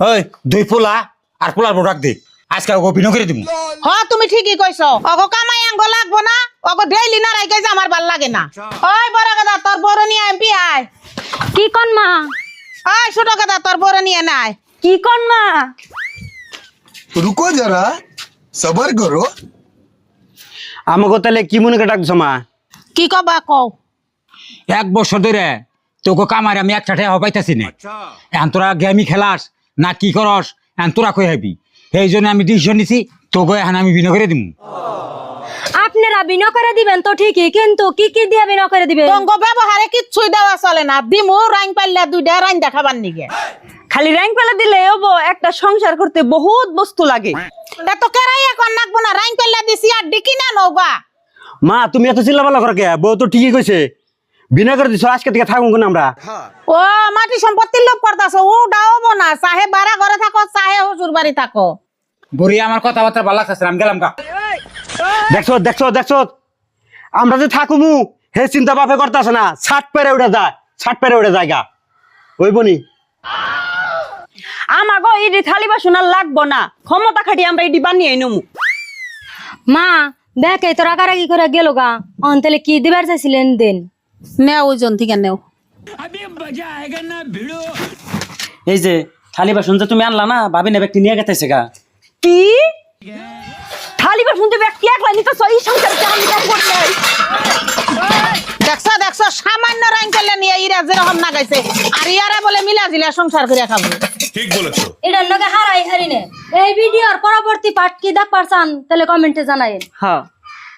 ওই দুই ফুলা আর পোলার বউ রাখ দে। আজকে ওকে বিনো করে দিব হ তুমি ঠিকই কইছো। অগো কামাই আঙ্গ লাগবো না অগো ডেইলি না রাইকে যে আমার ভালো লাগে না। ওই বড় কথা তোর বড় নিয়ে এমপি আয়। কি কন মা? আয় ছোট কথা তোর বড় নিয়ে নাই কি কন মা? রুকো যারা সবার করো। আমাকে তাহলে কি মনে করে ডাকছো মা? কি কবা কও? এক বছর ধরে তোকে কামার আমি একটা টাকা পাইতাছি না। আচ্ছা। এখন তোরা গেমি খেলাস। না কি করস? এখন তোরা কই হবি? সেই জন্য আমি ডিসিশন নিছি তোকে এখন আমি বিনো করে দিব আপনারা বিনা করে দিবেন তো ঠিকই কিন্তু কি কি দিয়ে বিনা করে দিবেন? তঙ্গ ব্যবহারে কিচ্ছুই দেওয়া চলে না। দিমু রাইন পাইলে দুইটা রাইন দেখাবার নিগে। খালি র্যাঙ্ক পেলে দিলে হব একটা সংসার করতে বহুত বস্তু লাগে। এটা তো কেরাই এখন নাকবো না? রাইন পাইলে দিছি আর ডিকি না নৌকা মা তুমি এত চিল্লাপাল্লা করো কে? বউ তো ঠিকই কইছে। বিনা করে দিছো আজকে থেকে থাকুন কোন আমরা? ও মাটি সম্পত্তির লোভ করতেছো ও ডাওবো না চাহে বাড়া ঘরে থাকো চাহে হুজুর বাড়ি থাকো। বড়ি আমার কথাবার্তা ভালো লাগছে আমি গেলাম কা দেখছ দেখছ দেখছ আমরা যে থাকুমু হে চিন্তা বাপে করতেছে না ছাট পেরে উঠে যায় ছাট পেরে উঠে জায়গা ওই বনি। আমাগো ইডি থালি বাসন আর লাগবো না ক্ষমতা খাটি আমরা ইডি বানিয়ে নমু। মা দেখে তো রাগারাগি করে গেল গা। অন তাহলে কি দিবার চাইছিলেন দেন? নেও ওইজন থেকে নেও। এই যে থালি বাসন যে তুমি আনলা না ভাবি না ব্যক্তি নিয়ে গেতেছে গা। কি? থালি বাসন যে ব্যক্তি একলা নিতে এই সংসারকে আমি কাম করি নাই। দেখছ দেখছ সামান্য নিয়ে ইরা যেরকম না গাইছে আর ইয়ারা বলে মিলা জিলা সংসার করে খাব। এটার লগে হারাই হারি নে। এই ভিডিওর পরবর্তী পার্ট কি দেখ পারছান তাহলে কমেন্টে জানাইন। হ্যাঁ।